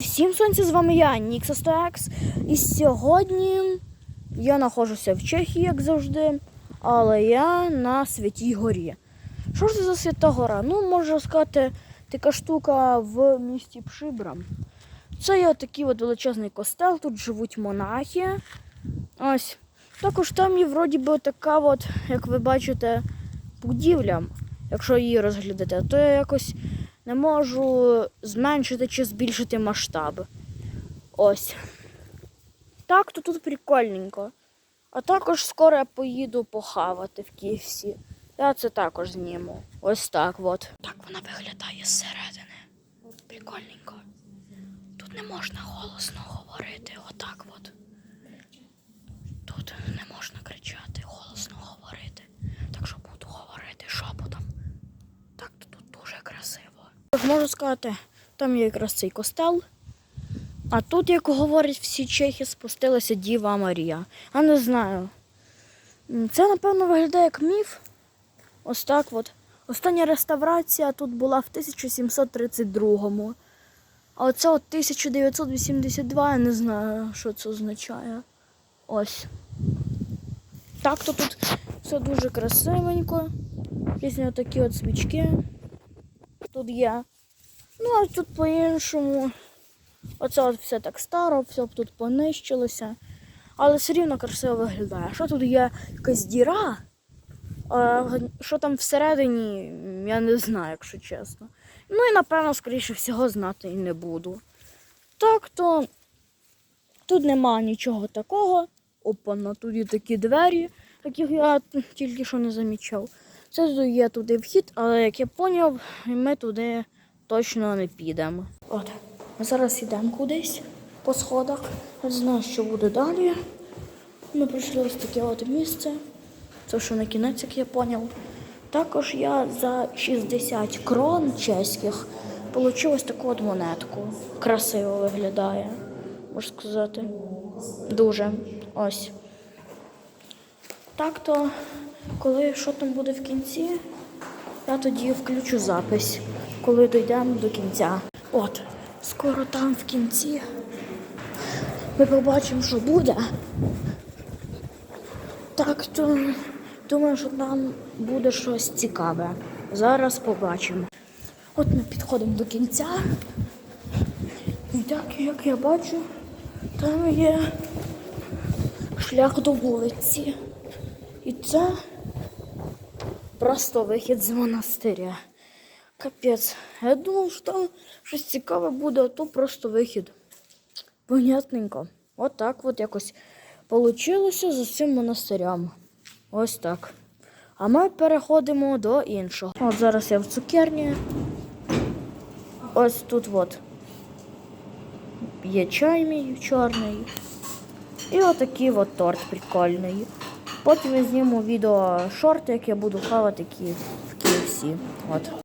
Всім сонця, з вами я, Nixastax. І сьогодні я знаходжуся в Чехії, як завжди, але я на Святій Горі. Що ж це за свята гора? Ну, можна сказати, така штука в місті Пшибра. Це є такий от величезний костел, тут живуть монахи. Ось. Також там є вроді би така, от, як ви бачите, будівля, якщо її розглядати, то я якось не можу зменшити чи збільшити масштаб. Ось. Так, то тут прикольненько. А також скоро я поїду похавати в KFC. Я це також зніму. Ось так от. Так вона виглядає зсередини. Прикольненько. Тут не можна голосно говорити. Отак от. Тут не можна кричати, голосно говорити. Так що буду говорити шепотом. Так, то тут дуже красиво. Як можу сказати, там є якраз цей костел. А тут, як говорять всі чехи, спустилася Діва Марія. А не знаю. Це, напевно, виглядає як міф. Ось так от. Остання реставрація тут була в 1732-му. А оце от 1982, я не знаю, що це означає. Ось. Так, то тут все дуже красивенько. Різні такі от свічки тут є. Ну, а тут по-іншому. Оце от все так старо, все б тут понищилося. Але все рівно красиво виглядає. Що тут є якась діра? А, що там всередині, я не знаю, якщо чесно. Ну і напевно, скоріше всього, знати і не буду. Так то тут нема нічого такого. Опа, тут є такі двері, яких я тільки що не замічав. Це є туди вхід, але як я поняв, ми туди точно не підемо. От, ми зараз йдемо кудись по сходах. Не знаю, що буде далі. Ми прийшли ось таке от місце. Це що на кінець, як я поняв. Також я за 60 крон чеських отримав ось таку от монетку. Красиво виглядає, можна сказати. Дуже. Ось. Так то, коли що там буде в кінці, я тоді включу запись, коли дійдемо до кінця. От, скоро там в кінці ми побачимо, що буде. Так то думаю, що там буде щось цікаве. Зараз побачимо. От ми підходимо до кінця. І так, як я бачу, там є шлях до вулиці. І це просто вихід з монастиря. Капець. Я думав, що там щось цікаве буде, а то просто вихід. Понятненько. От так от якось получилося з цим монастирям. Ось так. А ми переходимо до іншого. От зараз я в цукерні. Ось тут от є чай мій чорний. І отакий от торт прикольний. Потім я зніму відео шорти, як я буду хавати в KFC. От.